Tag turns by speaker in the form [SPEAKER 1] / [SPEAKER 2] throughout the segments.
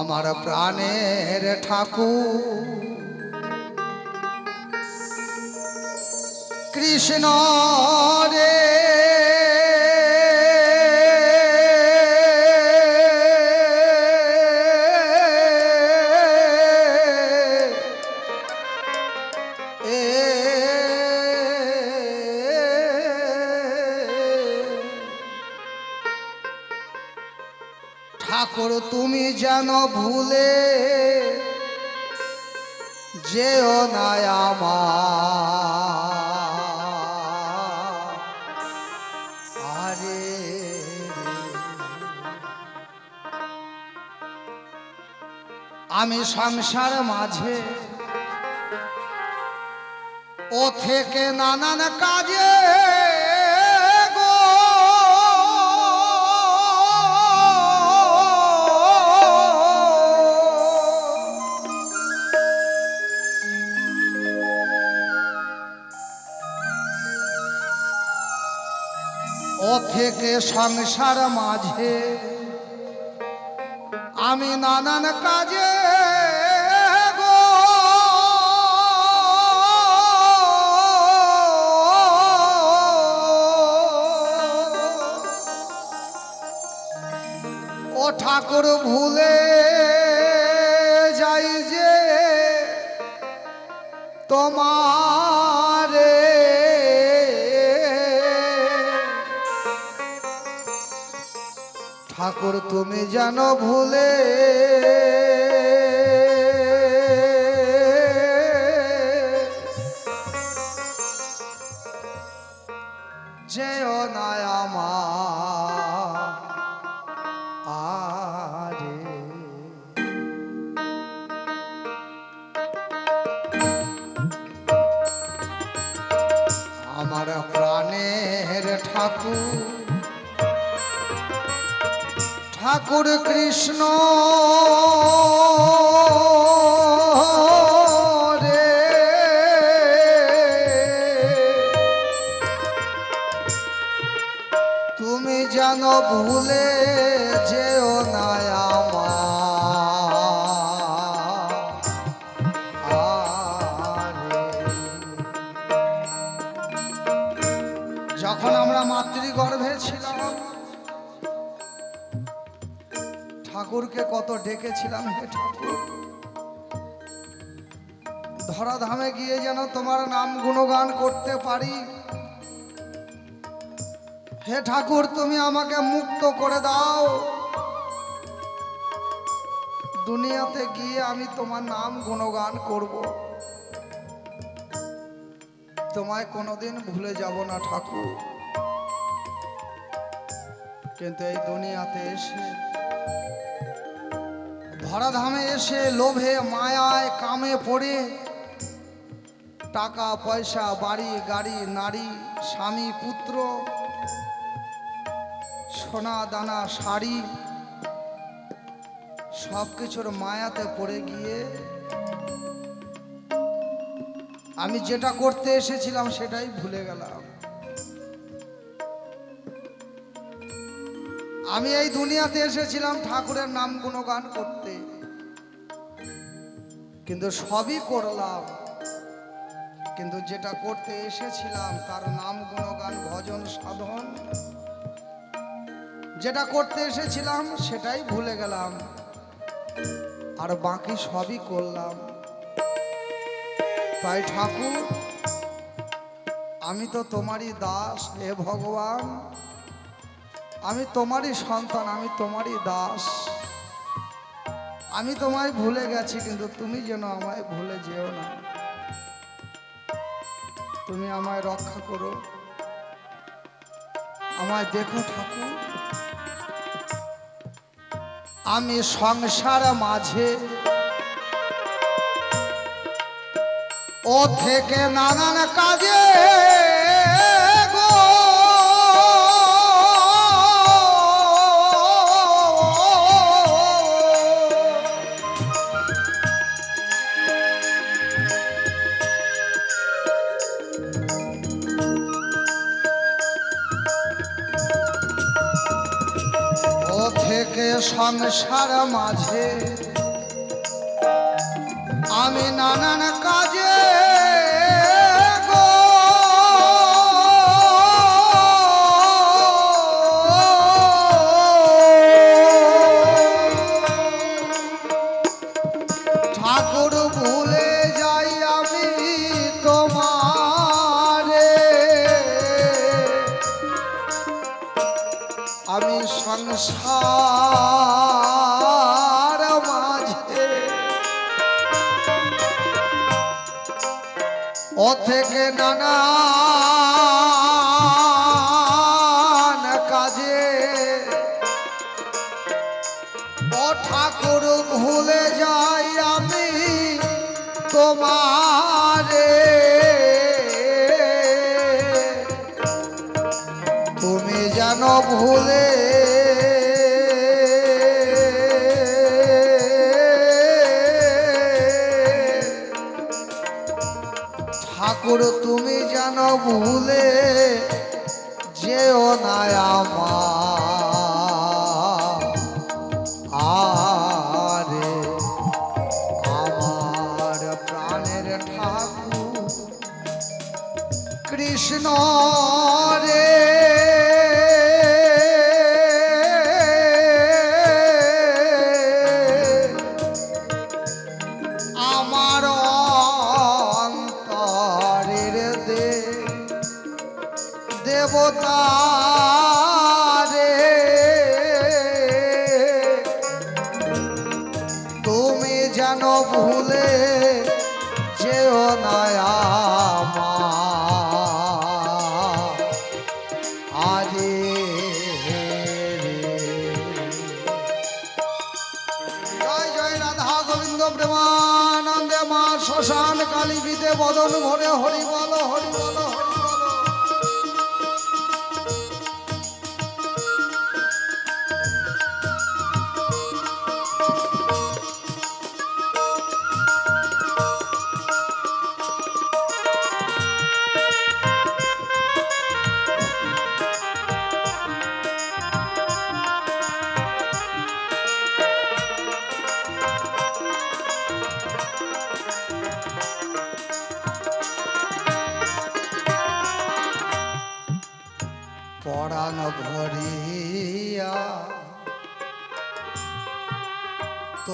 [SPEAKER 1] আমার প্রাণের ঠাকুর। কৃষ্ণ রে সংসার মাঝে। ও থেকে নানান কাজে থেকে সংসার মাঝে আমি নানান কাজে ঠাকুর ভুলে যাই যে তোমারে। ঠাকুর তুমি যেন ভুলে ডেকেছিলাম হে ঠাকুর। ধরাধামে গিয়ে যেন তোমার নাম গুণগান করতে পারি। হে ঠাকুর, তুমি আমাকে মুক্ত করে দাও। দুনিয়াতে গিয়ে আমি তোমার নাম গুণগান করব। তোমায় কোনোদিন ভুলে যাব না ঠাকুর। কিন্তু এই দুনিয়াতে এসে ধরাধামে এসে লোভে, মায়ায়, কামে পড়ে। টাকা, পয়সা, বাড়ি, গাড়ি, নারী, স্বামী, পুত্র, সোনা, দানা, শাড়ি সব কিছুর মায়াতে পড়ে গিয়ে আমি যেটা করতে এসেছিলাম সেটাই ভুলে গেলাম। আমি এই দুনিয়াতে এসেছিলাম ঠাকুরের নাম গুণগান করতে। কিন্তু সবই করলাম। কিন্তু যেটা করতে এসেছিলাম, তার নাম গুণগান, ভজন, সাধন। যেটা করতে এসেছিলাম, সেটাই ভুলে গেলাম। আর বাকি সবই করলাম। তাই ঠাকুর, আমি তো তোমারই দাস, হে ভগবান। আমি তোমারই সন্তান, আমি তোমারই দাস। আমি তোমায় ভুলে গেছি, কিন্তু তুমি যেন আমায় ভুলে যেও না। তুমি আমায় রক্ষা করো। আমায় দেখো ঠাকুর। আমি সংসার মাঝে ও থেকে নানান কাজে সংসার মাঝে ও থেকে নানা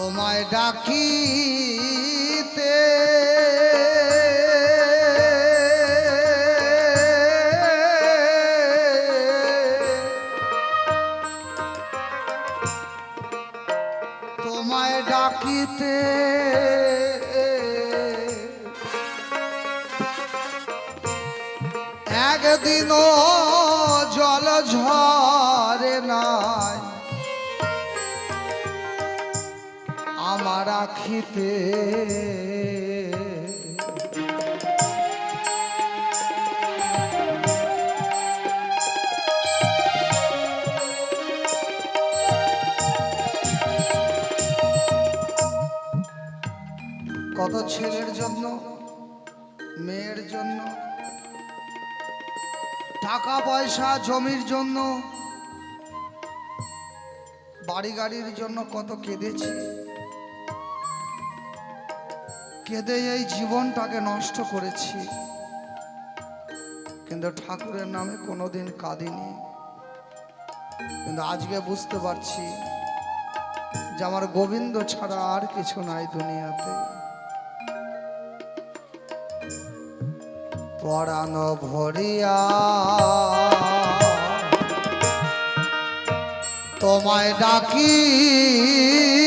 [SPEAKER 1] তোমায় ডাকিতে ছেলের জন্য, মেয়ের জন্য, টাকা পয়সা জমির জন্য, বাড়ি গাড়ির জন্য কত কেঁদেছি। কেঁদে এই জীবনটাকে নষ্ট করেছি। কিন্তু ঠাকুরের নামে কোনোদিন কাঁদিনি। কিন্তু আজকে বুঝতে পারছি যে আমার গোবিন্দ ছাড়া আর কিছু নাই দুনিয়াতে। পরাণ ভরিয়া। তোমায় ডাকিতে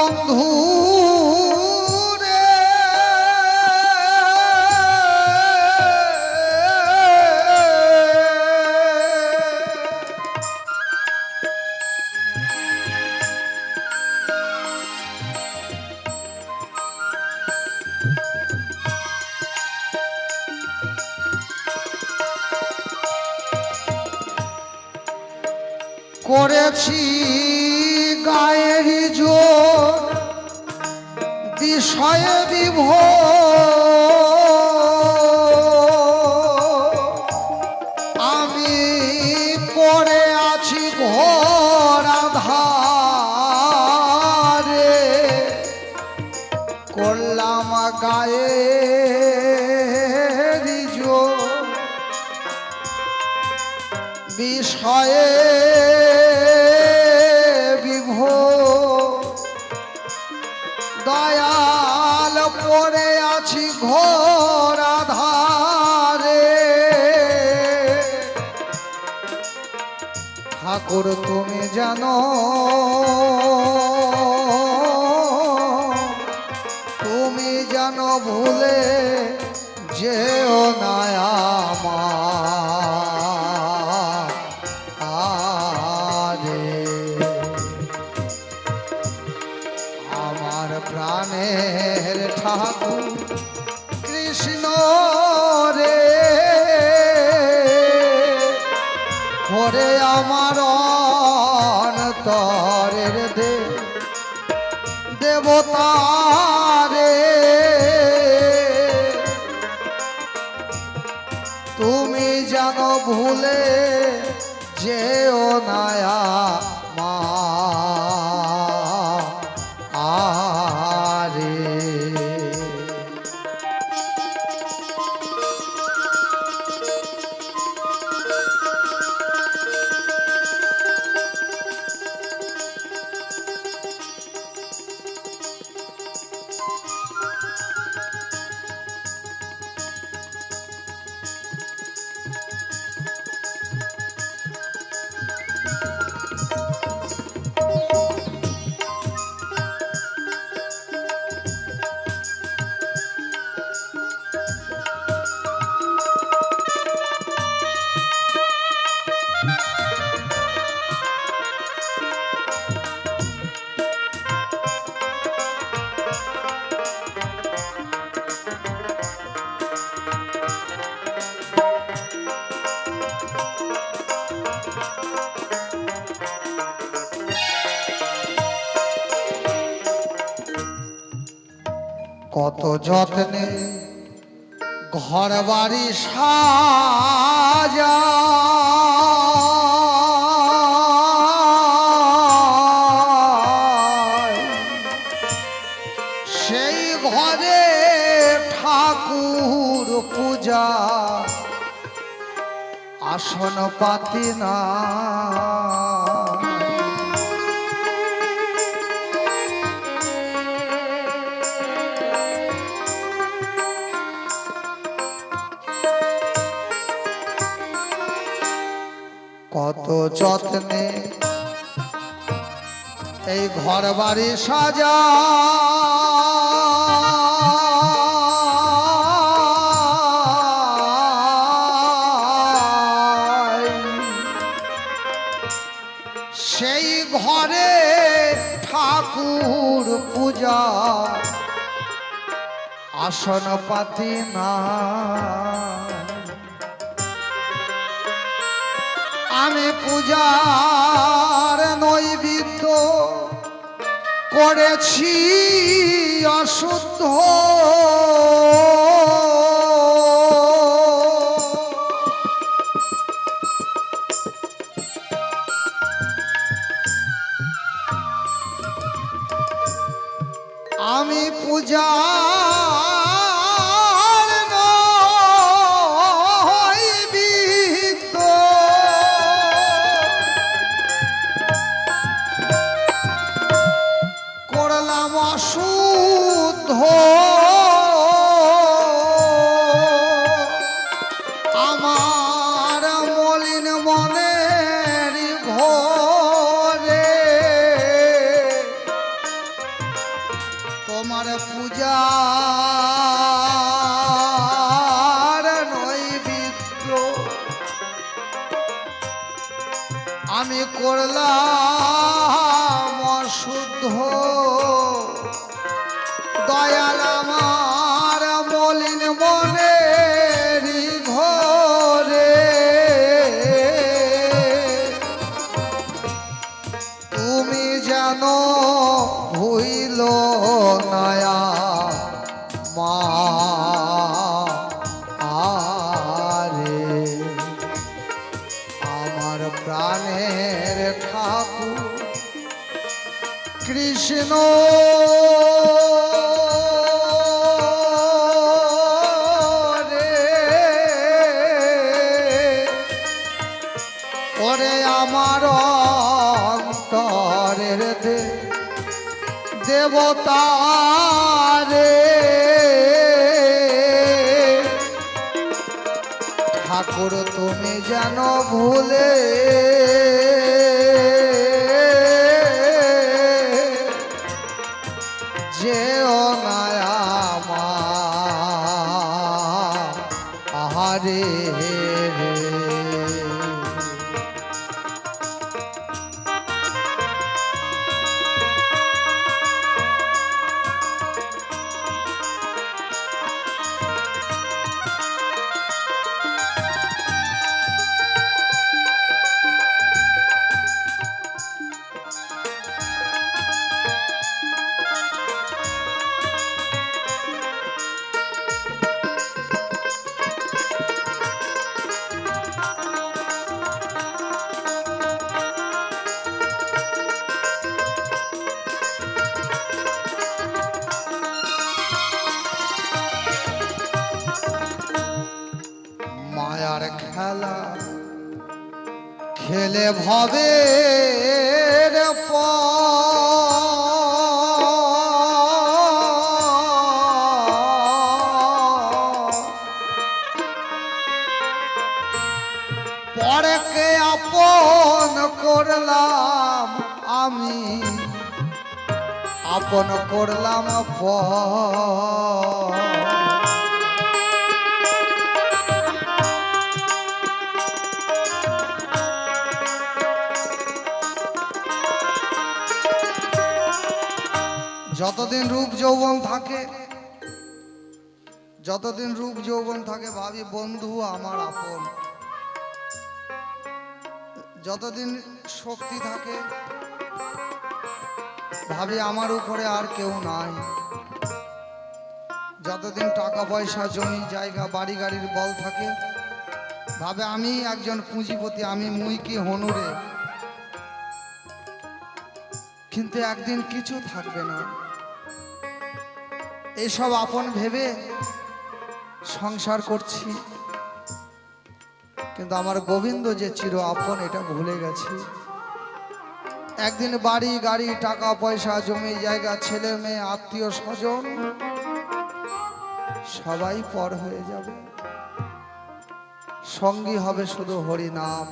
[SPEAKER 1] দীনবন্ধু করলাম গায়ে বিষয়ে বিভোর দয়াল পড়ে আছি ঘোর আধারে। ঠাকুর তুমি জানো করে আমার অন্তরের দে দেবতা রে। তুমি জানো ভুলে যত্নে ঘর বাড়ি সাজা। সেই ঘরে ঠাকুর পূজা আসন পাতি না কত যত্নে এই ঘর বাড়ি সাজা। সেই ঘরে ঠাকুর পূজা। আসন পাতি না। পূজার নৈবিদ্য করেছি অশুদ্ধ। আমি পূজার রে। আপন করলাম যতদিন রূপ যৌবন থাকে, যতদিন রূপ যৌবন থাকে ভাবি, বন্ধু আমার আপন। যতদিন শক্তি থাকে ভাবি, আমার উপরে আর কেউ নাই। যতদিন টাকা পয়সা, জমি, জায়গা, বাড়ি, গাড়ির বল থাকে, ভাবে, আমি একজন পুঁজিপতি, আমি মুই কি হনুরে? কিন্তু একদিন কিছু থাকবে না। এসব আপন ভেবে সংসার করছি। কিন্তু আমার গোবিন্দ যে চির আপন, এটা ভুলে গেছি। একদিন বাড়ি, গাড়ি, টাকা, পয়সা, জমি, জায়গা, ছেলে, মেয়ে, আত্মীয়, স্বজন, সবাই পর হয়ে যাবে। সঙ্গী হবে শুধু হরিনাম।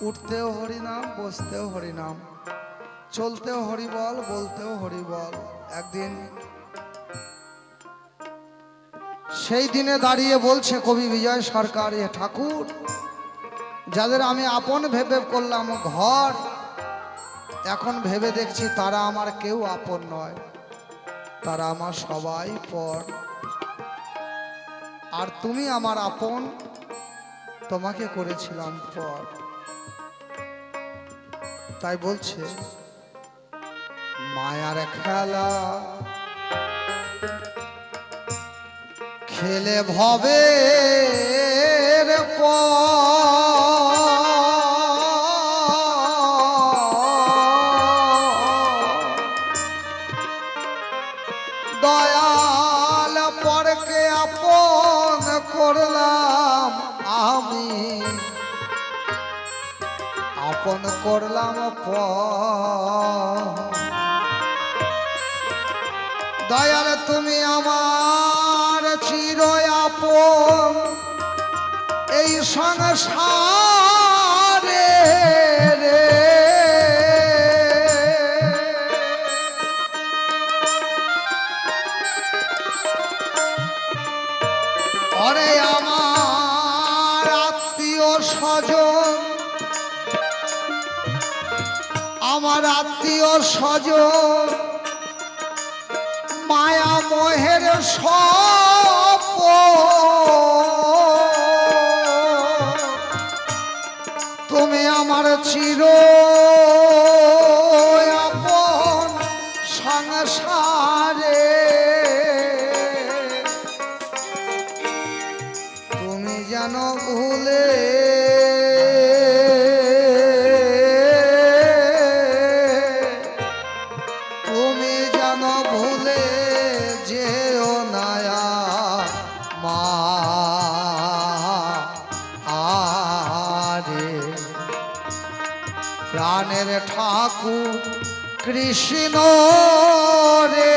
[SPEAKER 1] উঠতেও হরিনাম, বসতেও হরিনাম। চলতেও হরিবল, বলতেও হরিবল। একদিন সেই দিনে দাঁড়িয়ে বলছে কবি বিজয় সরকার এ ঠাকুর, যাদের আমি আপন ভেবে করলাম ঘর এখন ভেবে দেখছি তারা আমার কেউ আপন নয়। তারা আমার সবাই পর। আর তুমি আমার আপন, তোমাকে করেছিলাম পর। তাই বলছে, মায়ার খেলা খেলে ভবে দয়াল দয়াল তুমি আমার চির আপন। এই সংসারে অরে আমার আত্মীয় সজ মায়া মোহের সপ তুমি আমার চির ঠাকুর কৃষ্ণ রে।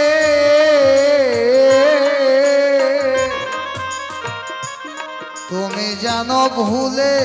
[SPEAKER 1] তুমি জানো ভুলে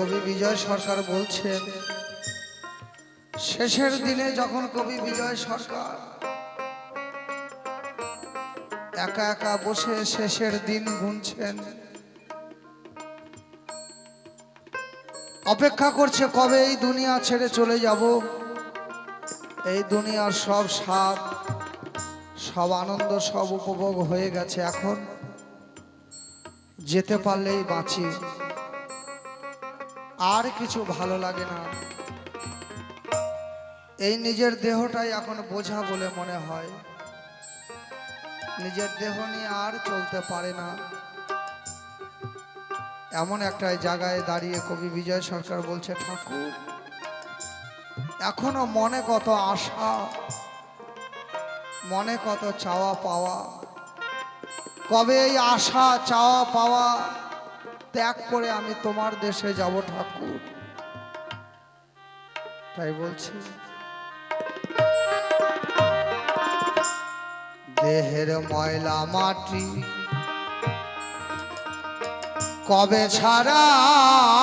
[SPEAKER 1] কবি বিজয় সরকার বলছেন, শেষের দিনে যখন কবি বিজয় সরকার একা একা বসে শেষের দিন গুনছেন, অপেক্ষা করছে কবে এই দুনিয়া ছেড়ে চলে যাব? এই দুনিয়ার সব স্বাদ, সব আনন্দ, সব উপভোগ হয়ে গেছে এখন। যেতে পারলেই বাঁচি। আর কিছু ভালো লাগে না। এই নিজের দেহটাই এখন বোঝা বলে মনে হয়। নিজের দেহ নিয়ে আর চলতে পারে না। এমন একটা জায়গায় দাঁড়িয়ে কবি বিজয় সরকার বলছে, ঠাকুর, এখনও মনে কত আশা, মনে কত চাওয়া পাওয়া। কবে এই আশা, চাওয়া পাওয়া ত্যাগ করে আমি তোমার দেশে যাব ঠাকুর। তাই বলছি দেহের ময়লা মাটি কবে ছাড়াবো?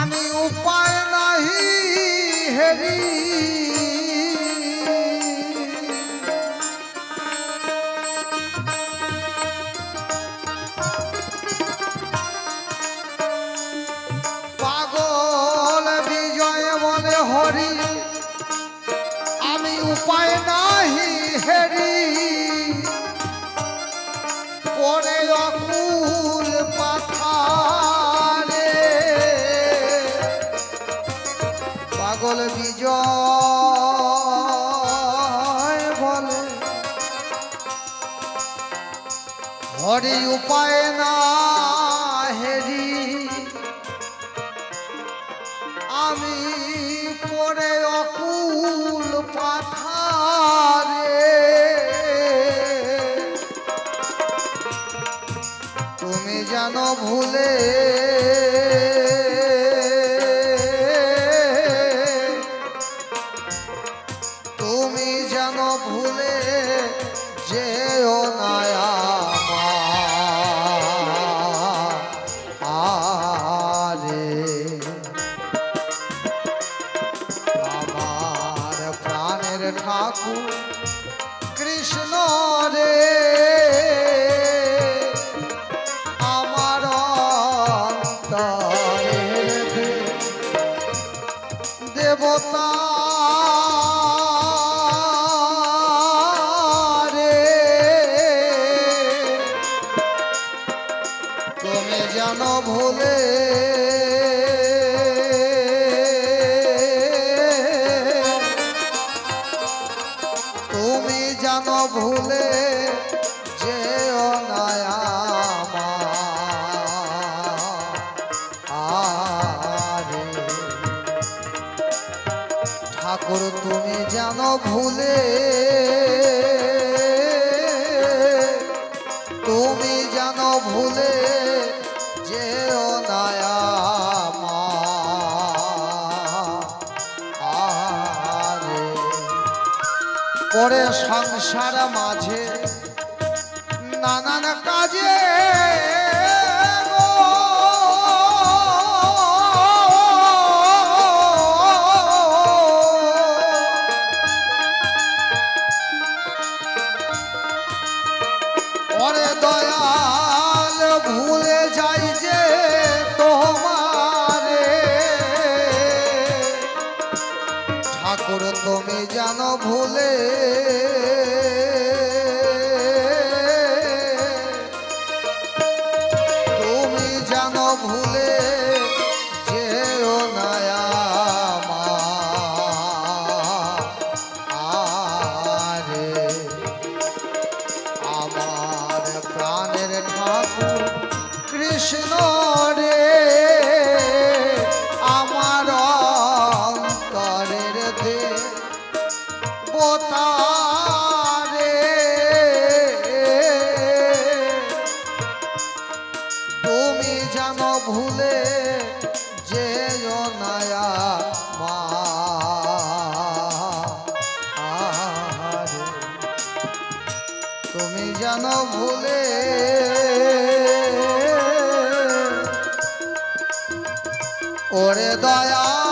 [SPEAKER 1] আমি উপায় নাহি হেরি। যেন ভুলে তুমি জানো ভুলে ঠাকুর তুমি জানো ভুলে। ওরে দয়া